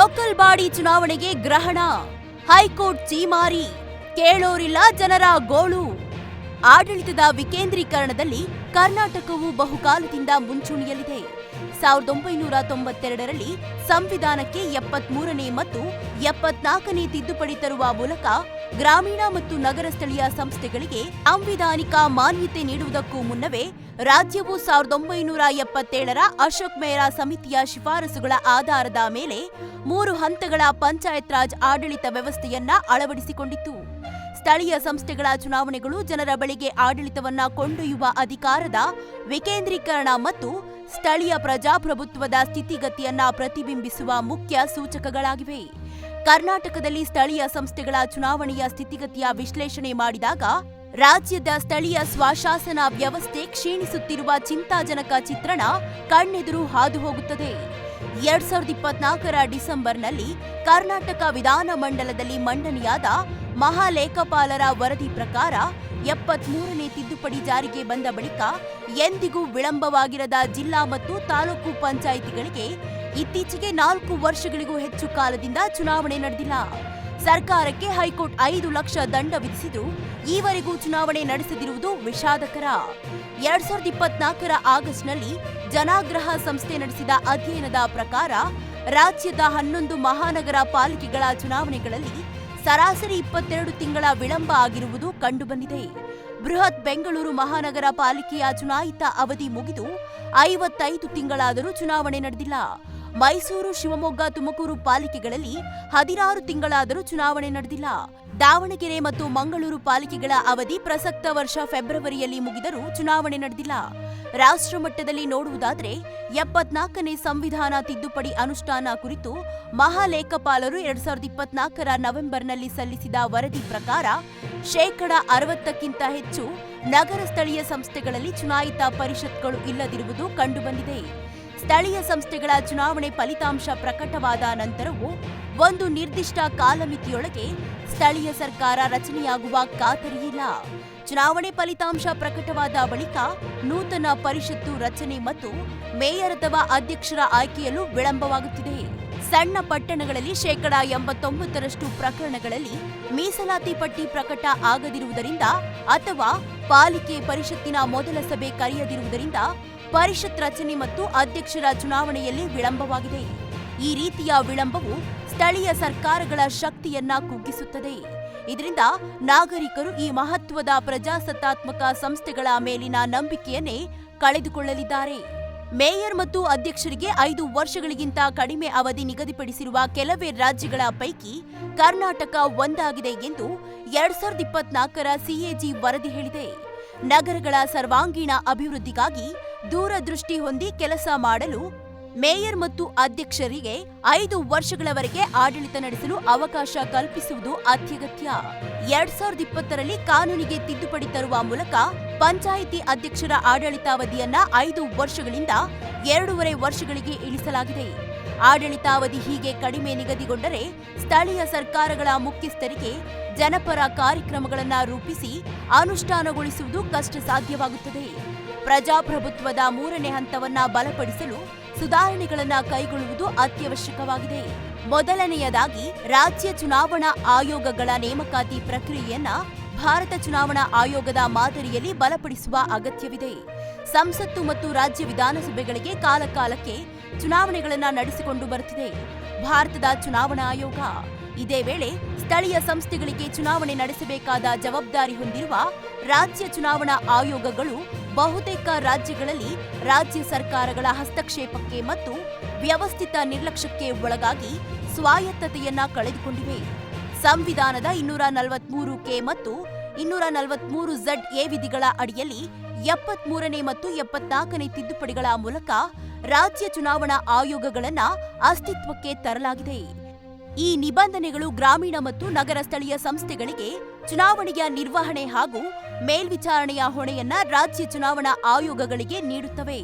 ಬಾಕಲ್ಬಾಡಿ ಚುನಾವಣೆಗೆ ಗ್ರಹಣ. ಹೈಕೋರ್ಟ್ ಚೀಮಾರಿ. ಕೇಳೋರಿಲ್ಲ ಜನರ ಗೋಳು. ಆಡಳಿತದ ವಿಕೇಂದ್ರೀಕರಣದಲ್ಲಿ ಕರ್ನಾಟಕವು ಬಹುಕಾಲದಿಂದ ಮುಂಚೂಣಿಯಲ್ಲಿದೆ. ಸಾವಿರದ ಒಂಬೈನೂರ ತೊಂಬತ್ತೆರಡರಲ್ಲಿ ಸಂವಿಧಾನಕ್ಕೆ ಎಪ್ಪತ್ಮೂರನೇ ಮತ್ತು ಎಪ್ಪತ್ನಾಲ್ಕನೇ ತಿದ್ದುಪಡಿ ತರುವ ಮೂಲಕ ಗ್ರಾಮೀಣ ಮತ್ತು ನಗರ ಸ್ಥಳೀಯ ಸಂಸ್ಥೆಗಳಿಗೆ ಸಾಂವಿಧಾನಿಕ ಮಾನ್ಯತೆ ನೀಡುವುದಕ್ಕೂ ಮುನ್ನವೇ ರಾಜ್ಯವು ಸಾವಿರದ ಒಂಬೈನೂರ ಎಪ್ಪತ್ತೇಳರ ಅಶೋಕ್ ಮೇರಾ ಸಮಿತಿಯ ಶಿಫಾರಸುಗಳ ಆಧಾರದ ಮೇಲೆ ಮೂರು ಹಂತಗಳ ಪಂಚಾಯತ್ ರಾಜ್ ಆಡಳಿತ ವ್ಯವಸ್ಥೆಯನ್ನ ಅಳವಡಿಸಿಕೊಂಡಿತ್ತು. ಸ್ಥಳೀಯ ಸಂಸ್ಥೆಗಳ ಚುನಾವಣೆಗಳು ಜನರ ಬಳಿಗೆ ಆಡಳಿತವನ್ನ ಕೊಂಡೊಯ್ಯುವ ಅಧಿಕಾರದ ವಿಕೇಂದ್ರೀಕರಣ ಮತ್ತು ಸ್ಥಳೀಯ ಪ್ರಜಾಪ್ರಭುತ್ವದ ಸ್ಥಿತಿಗತಿಯನ್ನ ಪ್ರತಿಬಿಂಬಿಸುವ ಮುಖ್ಯ ಸೂಚಕಗಳಾಗಿವೆ. ಕರ್ನಾಟಕದಲ್ಲಿ ಸ್ಥಳೀಯ ಸಂಸ್ಥೆಗಳ ಚುನಾವಣೆಯ ಸ್ಥಿತಿಗತಿಯ ವಿಶ್ಲೇಷಣೆ ಮಾಡಿದಾಗ ರಾಜ್ಯದ ಸ್ಥಳೀಯ ಸ್ವಶಾಸನ ವ್ಯವಸ್ಥೆ ಕ್ಷೀಣಿಸುತ್ತಿರುವ ಚಿಂತಾಜನಕ ಚಿತ್ರಣ ಕಣ್ಣೆದುರು ಹಾದು ಹೋಗುತ್ತದೆ ಎರಡ್ ಸಾವಿರದ ಇಪ್ಪತ್ನಾಲ್ಕರ ಡಿಸೆಂಬರ್ನಲ್ಲಿ ಕರ್ನಾಟಕ ವಿಧಾನಮಂಡಲದಲ್ಲಿ ಮಂಡನೆಯಾದ ಮಹಾಲೇಖಪಾಲರ ವರದಿ ಪ್ರಕಾರ ಎಪ್ಪತ್ಮೂರನೇ ತಿದ್ದುಪಡಿ ಜಾರಿಗೆ ಬಂದ ಬಳಿಕ ಎಂದಿಗೂ ವಿಳಂಬವಾಗಿರದ ಜಿಲ್ಲಾ ಮತ್ತು ತಾಲೂಕು ಪಂಚಾಯಿತಿಗಳಿಗೆ ಇತ್ತೀಚೆಗೆ ನಾಲ್ಕು ವರ್ಷಗಳಿಗೂ ಹೆಚ್ಚು ಕಾಲದಿಂದ ಚುನಾವಣೆ ನಡೆದಿಲ್ಲ. ಸರ್ಕಾರಕ್ಕೆ ಹೈಕೋರ್ಟ್ ಐದು ಲಕ್ಷ ದಂಡ ವಿಧಿಸಿದ್ರು. ಈವರೆಗೂ ಚುನಾವಣೆ ನಡೆಸದಿರುವುದು ವಿಷಾದಕರ. ಎರಡ್ ಸಾವಿರದ ಇಪ್ಪತ್ನಾಲ್ಕರ ಆಗಸ್ಟ್ನಲ್ಲಿ ಜನಾಗ್ರಹ ಸಂಸ್ಥೆ ನಡೆಸಿದ ಅಧ್ಯಯನದ ಪ್ರಕಾರ, ರಾಜ್ಯದ ಹನ್ನೊಂದು ಮಹಾನಗರ ಪಾಲಿಕೆಗಳ ಚುನಾವಣೆಗಳಲ್ಲಿ ಸರಾಸರಿ ಇಪ್ಪತ್ತೆರಡು ತಿಂಗಳ ವಿಳಂಬ ಆಗಿರುವುದು ಕಂಡುಬಂದಿದೆ. ಬೃಹತ್ ಬೆಂಗಳೂರು ಮಹಾನಗರ ಪಾಲಿಕೆಯ ಚುನಾಯಿತ ಅವಧಿ ಮುಗಿದು ಐವತ್ತೈದು ತಿಂಗಳಾದರೂ ಚುನಾವಣೆ ನಡೆದಿಲ್ಲ. ಮೈಸೂರು, ಶಿವಮೊಗ್ಗ, ತುಮಕೂರು ಪಾಲಿಕೆಗಳಲ್ಲಿ ಹದಿನಾರು ತಿಂಗಳಾದರೂ ಚುನಾವಣೆ ನಡೆದಿಲ್ಲ. ದಾವಣಗೆರೆ ಮತ್ತು ಮಂಗಳೂರು ಪಾಲಿಕೆಗಳ ಅವಧಿ ಪ್ರಸಕ್ತ ವರ್ಷ ಫೆಬ್ರವರಿಯಲ್ಲಿ ಮುಗಿದರೂ ಚುನಾವಣೆ ನಡೆದಿಲ್ಲ. ರಾಷ್ಟ್ರ ಮಟ್ಟದಲ್ಲಿ ನೋಡುವುದಾದರೆ ಎಪ್ಪತ್ನಾಲ್ಕನೇ ಸಂವಿಧಾನ ತಿದ್ದುಪಡಿ ಅನುಷ್ಠಾನ ಕುರಿತು ಮಹಾಲೇಖಪಾಲರು ಎರಡ್ ಸಾವಿರದ ಇಪ್ಪತ್ನಾಲ್ಕರ ನವೆಂಬರ್ನಲ್ಲಿ ಸಲ್ಲಿಸಿದ ವರದಿ ಪ್ರಕಾರ ಶೇಕಡ ಅರವತ್ತಕ್ಕಿಂತ ಹೆಚ್ಚು ನಗರ ಸ್ಥಳೀಯ ಸಂಸ್ಥೆಗಳಲ್ಲಿ ಚುನಾಯಿತ ಪರಿಷತ್ಗಳು ಇಲ್ಲದಿರುವುದು ಕಂಡುಬಂದಿದೆ. ಸ್ಥಳೀಯ ಸಂಸ್ಥೆಗಳ ಚುನಾವಣೆ ಫಲಿತಾಂಶ ಪ್ರಕಟವಾದ ನಂತರವೂ ಒಂದು ನಿರ್ದಿಷ್ಟ ಕಾಲಮಿತಿಯೊಳಗೆ ಸ್ಥಳೀಯ ಸರ್ಕಾರ ರಚನೆಯಾಗುವ ಖಾತರಿಯಿಲ್ಲ. ಚುನಾವಣೆ ಫಲಿತಾಂಶ ಪ್ರಕಟವಾದ ಬಳಿಕ ನೂತನ ಪರಿಷತ್ತು ರಚನೆ ಮತ್ತು ಮೇಯರ್ ಅಥವಾ ಅಧ್ಯಕ್ಷರ ಆಯ್ಕೆಯಲ್ಲೂ ವಿಳಂಬವಾಗುತ್ತಿದೆ. ಸಣ್ಣ ಪಟ್ಟಣಗಳಲ್ಲಿ ಶೇಕಡಾ ಎಂಬತ್ತೊಂಬತ್ತರಷ್ಟು ಪ್ರಕರಣಗಳಲ್ಲಿ ಮೀಸಲಾತಿ ಪಟ್ಟಿ ಪ್ರಕಟ ಆಗದಿರುವುದರಿಂದ ಅಥವಾ ಪಾಲಿಕೆ ಪರಿಷತ್ತಿನ ಮೊದಲ ಸಭೆ ಕರೆಯದಿರುವುದರಿಂದ ಪರಿಷತ್ ರಚನೆ ಮತ್ತು ಅಧ್ಯಕ್ಷರ ಚುನಾವಣೆಯಲ್ಲಿ ವಿಳಂಬವಾಗಿದೆ. ಈ ರೀತಿಯ ವಿಳಂಬವು ಸ್ಥಳೀಯ ಸರ್ಕಾರಗಳ ಶಕ್ತಿಯನ್ನ ಕುಗ್ಗಿಸುತ್ತದೆ. ಇದರಿಂದ ನಾಗರಿಕರು ಈ ಮಹತ್ವದ ಪ್ರಜಾಸತ್ತಾತ್ಮಕ ಸಂಸ್ಥೆಗಳ ಮೇಲಿನ ನಂಬಿಕೆಯನ್ನೇ ಕಳೆದುಕೊಳ್ಳಲಿದ್ದಾರೆ. ಮೇಯರ್ ಮತ್ತು ಅಧ್ಯಕ್ಷರಿಗೆ ಐದು ವರ್ಷಗಳಿಗಿಂತ ಕಡಿಮೆ ಅವಧಿ ನಿಗದಿಪಡಿಸಿರುವ ಕೆಲವೇ ರಾಜ್ಯಗಳ ಪೈಕಿ ಕರ್ನಾಟಕ ಒಂದಾಗಿದೆ ಎಂದು ಎರಡ್ ಸಾವಿರದ ಇಪ್ಪತ್ನಾಲ್ಕರ ಸಿಎಜಿ ವರದಿ ಹೇಳಿದೆ. ನಗರಗಳ ಸರ್ವಾಂಗೀಣ ಅಭಿವೃದ್ಧಿಗಾಗಿ ದೂರದೃಷ್ಟಿ ಹೊಂದಿ ಕೆಲಸ ಮಾಡಲು ಮೇಯರ್ ಮತ್ತು ಅಧ್ಯಕ್ಷರಿಗೆ ಐದು ವರ್ಷಗಳವರೆಗೆ ಆಡಳಿತ ನಡೆಸಲು ಅವಕಾಶ ಕಲ್ಪಿಸುವುದು ಅತ್ಯಗತ್ಯ. ಎರಡ್ ಸಾವಿರದ ಇಪ್ಪತ್ತರಲ್ಲಿ ಕಾನೂನಿಗೆ ತಿದ್ದುಪಡಿ ತರುವ ಮೂಲಕ ಪಂಚಾಯಿತಿ ಅಧ್ಯಕ್ಷರ ಆಡಳಿತಾವಧಿಯನ್ನ ಐದು ವರ್ಷಗಳಿಂದ ಎರಡೂವರೆ ವರ್ಷಗಳಿಗೆ ಇಳಿಸಲಾಗಿದೆ. ಆಡಳಿತಾವಧಿ ಹೀಗೆ ಕಡಿಮೆ ನಿಗದಿಗೊಂಡರೆ ಸ್ಥಳೀಯ ಸರ್ಕಾರಗಳ ಮುಖ್ಯಸ್ಥರಿಗೆ ಜನಪರ ಕಾರ್ಯಕ್ರಮಗಳನ್ನು ರೂಪಿಸಿ ಅನುಷ್ಠಾನಗೊಳಿಸುವುದು ಕಷ್ಟ ಸಾಧ್ಯವಾಗುತ್ತದೆ ಪ್ರಜಾಪ್ರಭುತ್ವದ ಮೂರನೇ ಹಂತವನ್ನ ಬಲಪಡಿಸಲು ಸುಧಾರಣೆಗಳನ್ನು ಕೈಗೊಳ್ಳುವುದು ಅತ್ಯವಶ್ಯಕವಾಗಿದೆ. ಮೊದಲನೆಯದಾಗಿ ರಾಜ್ಯ ಚುನಾವಣಾ ಆಯೋಗಗಳ ನೇಮಕಾತಿ ಪ್ರಕ್ರಿಯೆಯನ್ನ ಭಾರತ ಚುನಾವಣಾ ಆಯೋಗದ ಮಾದರಿಯಲ್ಲಿ ಬಲಪಡಿಸುವ ಅಗತ್ಯವಿದೆ. ಸಂಸತ್ತು ಮತ್ತು ರಾಜ್ಯ ವಿಧಾನಸಭೆಗಳಿಗೆ ಕಾಲಕಾಲಕ್ಕೆ ಚುನಾವಣೆಗಳನ್ನು ನಡೆಸಿಕೊಂಡು ಬರುತ್ತಿದೆ ಭಾರತದ ಚುನಾವಣಾ ಆಯೋಗ. ಇದೇ ವೇಳೆ ಸ್ಥಳೀಯ ಸಂಸ್ಥೆಗಳಿಗೆ ಚುನಾವಣೆ ನಡೆಸಬೇಕಾದ ಜವಾಬ್ದಾರಿ ಹೊಂದಿರುವ ರಾಜ್ಯ ಚುನಾವಣಾ ಆಯೋಗಗಳು ಬಹುತೇಕ ರಾಜ್ಯಗಳಲ್ಲಿ ರಾಜ್ಯ ಸರ್ಕಾರಗಳ ಹಸ್ತಕ್ಷೇಪಕ್ಕೆ ಮತ್ತು ವ್ಯವಸ್ಥಿತ ನಿರ್ಲಕ್ಷ್ಯಕ್ಕೆ ಒಳಗಾಗಿ ಸ್ವಾಯತ್ತತೆಯನ್ನ ಕಳೆದುಕೊಂಡಿವೆ. ಸಂವಿಧಾನದ ಇನ್ನೂರ ನಲವತ್ಮೂರು ಕೆ ಮತ್ತು ಇನ್ನೂರ ನಲವತ್ಮೂರು ಝಡ್ ಎ ವಿಧಿಗಳ ಅಡಿಯಲ್ಲಿ ಎಪ್ಪತ್ಮೂರನೇ ಮತ್ತು ಎಪ್ಪತ್ನಾಲ್ಕನೇ ತಿದ್ದುಪಡಿಗಳ ಮೂಲಕ ರಾಜ್ಯ ಚುನಾವಣಾ ಆಯೋಗಗಳನ್ನು ಅಸ್ತಿತ್ವಕ್ಕೆ ತರಲಾಗಿದೆ. ಈ ನಿಬಂಧನೆಗಳು ಗ್ರಾಮೀಣ ಮತ್ತು ನಗರ ಸ್ಥಳೀಯ ಸಂಸ್ಥೆಗಳಿಗೆ ಚುನಾವಣೆಯ ನಿರ್ವಹಣೆ ಹಾಗೂ ಮೇಲ್ವಿಚಾರಣೆಯ ಹೊಣೆಯನ್ನ ರಾಜ್ಯ ಚುನಾವಣಾ ಆಯೋಗಗಳಿಗೆ ನೀಡುತ್ತವೆ.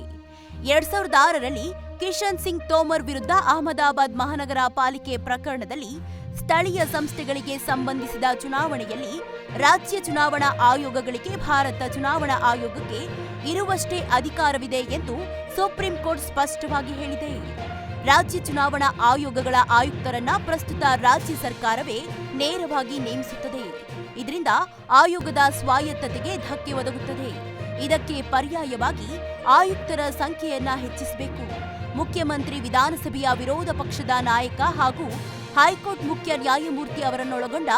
ಎರಡ್ ಸಾವಿರದ ಆರರಲ್ಲಿ ಕಿಶನ್ ಸಿಂಗ್ ತೋಮರ್ ವಿರುದ್ಧ ಅಹಮದಾಬಾದ್ ಮಹಾನಗರ ಪಾಲಿಕೆ ಪ್ರಕರಣದಲ್ಲಿ ಸ್ಥಳೀಯ ಸಂಸ್ಥೆಗಳಿಗೆ ಸಂಬಂಧಿಸಿದ ಚುನಾವಣೆಯಲ್ಲಿ ರಾಜ್ಯ ಚುನಾವಣಾ ಆಯೋಗಗಳಿಗೆ ಭಾರತ ಚುನಾವಣಾ ಆಯೋಗಕ್ಕೆ ಇರುವಷ್ಟೇ ಅಧಿಕಾರವಿದೆ ಎಂದು ಸುಪ್ರೀಂ ಕೋರ್ಟ್ ಸ್ಪಷ್ಟವಾಗಿ ಹೇಳಿದೆ. ರಾಜ್ಯ ಚುನಾವಣಾ ಆಯೋಗಗಳ ಆಯುಕ್ತರನ್ನ ಪ್ರಸ್ತುತ ರಾಜ್ಯ ಸರ್ಕಾರವೇ ನೇರವಾಗಿ ನೇಮಿಸುತ್ತದೆ. ಇದರಿಂದ ಆಯೋಗದ ಸ್ವಾಯತ್ತತೆಗೆ ಧಕ್ಕೆ ಒದಗುತ್ತದೆ. ಇದಕ್ಕೆ ಪರ್ಯಾಯವಾಗಿ ಆಯುಕ್ತರ ಸಂಖ್ಯೆಯನ್ನ ಹೆಚ್ಚಿಸಬೇಕು. ಮುಖ್ಯಮಂತ್ರಿ ವಿಧಾನಸಭೆಯ ವಿರೋಧ ಪಕ್ಷದ ನಾಯಕ ಹಾಗೂ ಹೈಕೋರ್ಟ್ ಮುಖ್ಯ ನ್ಯಾಯಮೂರ್ತಿ ಅವರನ್ನೊಳಗೊಂಡ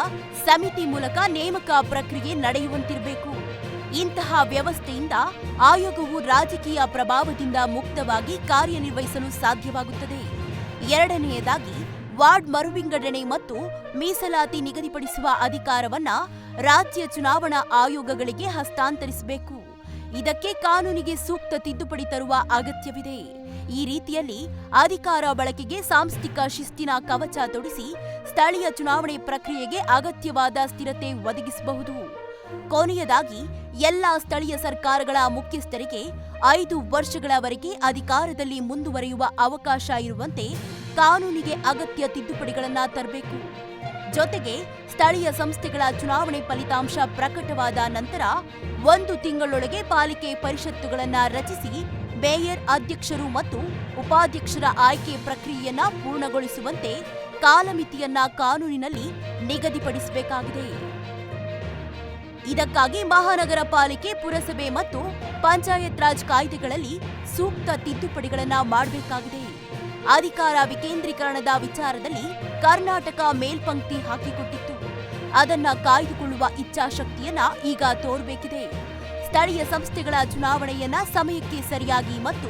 ಸಮಿತಿ ಮೂಲಕ ನೇಮಕ ಪ್ರಕ್ರಿಯೆ ನಡೆಯುವಂತಿರಬೇಕು. ಇಂತಹ ವ್ಯವಸ್ಥೆಯಿಂದ ಆಯೋಗವು ರಾಜಕೀಯ ಪ್ರಭಾವದಿಂದ ಮುಕ್ತವಾಗಿ ಕಾರ್ಯನಿರ್ವಹಿಸಲು ಸಾಧ್ಯವಾಗುತ್ತದೆ. ಎರಡನೆಯದಾಗಿ, ವಾರ್ಡ್ ಮರುವಿಂಗಡಣೆ ಮತ್ತು ಮೀಸಲಾತಿ ನಿಗದಿಪಡಿಸುವ ಅಧಿಕಾರವನ್ನ ರಾಜ್ಯ ಚುನಾವಣಾ ಆಯೋಗಗಳಿಗೆ ಹಸ್ತಾಂತರಿಸಬೇಕು. ಇದಕ್ಕೆ ಕಾನೂನಿಗೆ ಸೂಕ್ತ ತಿದ್ದುಪಡಿ ತರುವ ಅಗತ್ಯವಿದೆ. ಈ ರೀತಿಯಲ್ಲಿ ಅಧಿಕಾರ ಬಳಕೆಗೆ ಸಾಂಸ್ಥಿಕ ಶಿಸ್ತಿನ ಕವಚ ತೊಡಿಸಿ ಸ್ಥಳೀಯ ಚುನಾವಣೆ ಪ್ರಕ್ರಿಯೆಗೆ ಅಗತ್ಯವಾದ ಸ್ಥಿರತೆ ಒದಗಿಸಬಹುದು. ಕೊನೆಯದಾಗಿ, ಎಲ್ಲ ಸ್ಥಳೀಯ ಸರ್ಕಾರಗಳ ಮುಖ್ಯಸ್ಥರಿಗೆ ಐದು ವರ್ಷಗಳವರೆಗೆ ಅಧಿಕಾರದಲ್ಲಿ ಮುಂದುವರೆಯುವ ಅವಕಾಶ ಇರುವಂತೆ ಕಾನೂನಿಗೆ ಅಗತ್ಯ ತಿದ್ದುಪಡಿಗಳನ್ನು ತರಬೇಕು. ಜೊತೆಗೆ, ಸ್ಥಳೀಯ ಸಂಸ್ಥೆಗಳ ಚುನಾವಣೆ ಫಲಿತಾಂಶ ಪ್ರಕಟವಾದ ನಂತರ ಒಂದು ತಿಂಗಳೊಳಗೆ ಪಾಲಿಕೆ ಪರಿಷತ್ತುಗಳನ್ನು ರಚಿಸಿ ಮೇಯರ್, ಅಧ್ಯಕ್ಷರು ಮತ್ತು ಉಪಾಧ್ಯಕ್ಷರ ಆಯ್ಕೆ ಪ್ರಕ್ರಿಯೆಯನ್ನು ಪೂರ್ಣಗೊಳಿಸುವಂತೆ ಕಾಲಮಿತಿಯನ್ನ ಕಾನೂನಿನಲ್ಲಿ ನಿಗದಿಪಡಿಸಬೇಕಾಗಿದೆ. ಇದಕ್ಕಾಗಿ ಮಹಾನಗರ ಪಾಲಿಕೆ, ಪುರಸಭೆ ಮತ್ತು ಪಂಚಾಯತ್ ರಾಜ್ ಕಾಯ್ದೆಗಳಲ್ಲಿ ಸೂಕ್ತ ತಿದ್ದುಪಡಿಗಳನ್ನು ಮಾಡಬೇಕಾಗಿದೆ. ಅಧಿಕಾರ ವಿಕೇಂದ್ರೀಕರಣದ ವಿಚಾರದಲ್ಲಿ ಕರ್ನಾಟಕ ಮೇಲ್ಪಂಕ್ತಿ ಹಾಕಿಕೊಟ್ಟಿತ್ತು. ಅದನ್ನ ಕಾಯ್ದುಕೊಳ್ಳುವ ಇಚ್ಛಾಶಕ್ತಿಯನ್ನ ಈಗ ತೋರಬೇಕಿದೆ. ಸ್ಥಳೀಯ ಸಂಸ್ಥೆಗಳ ಚುನಾವಣೆಯನ್ನ ಸಮಯಕ್ಕೆ ಸರಿಯಾಗಿ ಮತ್ತು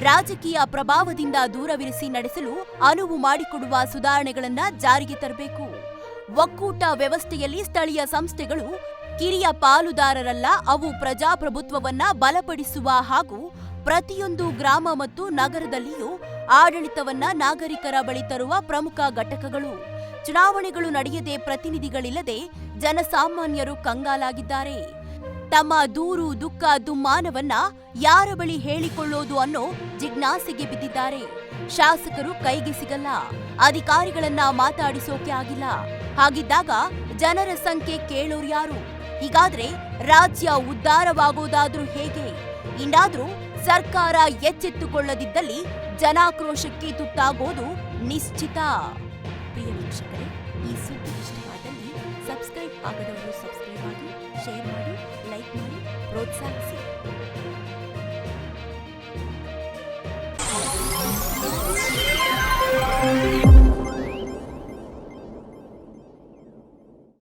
ರಾಜಕೀಯ ಪ್ರಭಾವದಿಂದ ದೂರವಿರಿಸಿ ನಡೆಸಲು ಅನುವು ಮಾಡಿಕೊಡುವ ಸುಧಾರಣೆಗಳನ್ನ ಜಾರಿಗೆ ತರಬೇಕು. ಒಕ್ಕೂಟ ವ್ಯವಸ್ಥೆಯಲ್ಲಿ ಸ್ಥಳೀಯ ಸಂಸ್ಥೆಗಳು ಕಿರಿಯ ಪಾಲುದಾರರಲ್ಲ, ಅವು ಪ್ರಜಾಪ್ರಭುತ್ವವನ್ನ ಬಲಪಡಿಸುವ ಹಾಗೂ ಪ್ರತಿಯೊಂದು ಗ್ರಾಮ ಮತ್ತು ನಗರದಲ್ಲಿಯೂ ಆಡಳಿತವನ್ನ ನಾಗರಿಕರ ಬಳಿ ತರುವ ಪ್ರಮುಖ ಘಟಕಗಳು. ಚುನಾವಣೆಗಳು ನಡೆಯದೆ ಪ್ರತಿನಿಧಿಗಳಿಲ್ಲದೆ ಜನಸಾಮಾನ್ಯರು ಕಂಗಾಲಾಗಿದ್ದಾರೆ. ತಮ್ಮ ದೂರು, ದುಃಖ, ದುಮ್ಮಾನವನ್ನ ಯಾರ ಬಳಿ ಹೇಳಿಕೊಳ್ಳೋದು ಅನ್ನೋ ಜಿಜ್ಞಾಸೆಗೆ ಬಿದ್ದಿದ್ದಾರೆ. ಶಾಸಕರು ಕೈಗೆ ಸಿಗಲ್ಲ, ಅಧಿಕಾರಿಗಳನ್ನ ಮಾತಾಡಿಸೋಕೆ ಆಗಿಲ್ಲ. ಹಾಗಿದ್ದಾಗ ಜನರ ಸಂಖ್ಯೆ ಕೇಳೋರು ಯಾರು? ಹೀಗಾದ್ರೆ ರಾಜ್ಯ ಉದ್ಧಾರವಾಗುವುದಾದ್ರೂ ಹೇಗೆ? ಇನ್ನಾದ್ರೂ ಸರ್ಕಾರ ಎಚ್ಚೆತ್ತುಕೊಳ್ಳದಿದ್ದಲ್ಲಿ ಜನಾಕ್ರೋಶಕ್ಕೆ ತುತ್ತಾಗೋದು ನಿಶ್ಚಿತ. ಪ್ರಿಯ ವೀಕ್ಷಕರೇ, ಈ ಸುದ್ದಿ ಇಷ್ಟವಾದಲ್ಲಿ ಸಬ್ಸ್ಕ್ರೈಬ್ ಆಗದವರು ಸಬ್ಸ್ಕ್ರೈಬ್ ಆಗಿ ಶೇರ್ ಮಾಡಿ, ಲೈಕ್ ಮಾಡಿ, ಪ್ರೋತ್ಸಾಹಿಸಿ.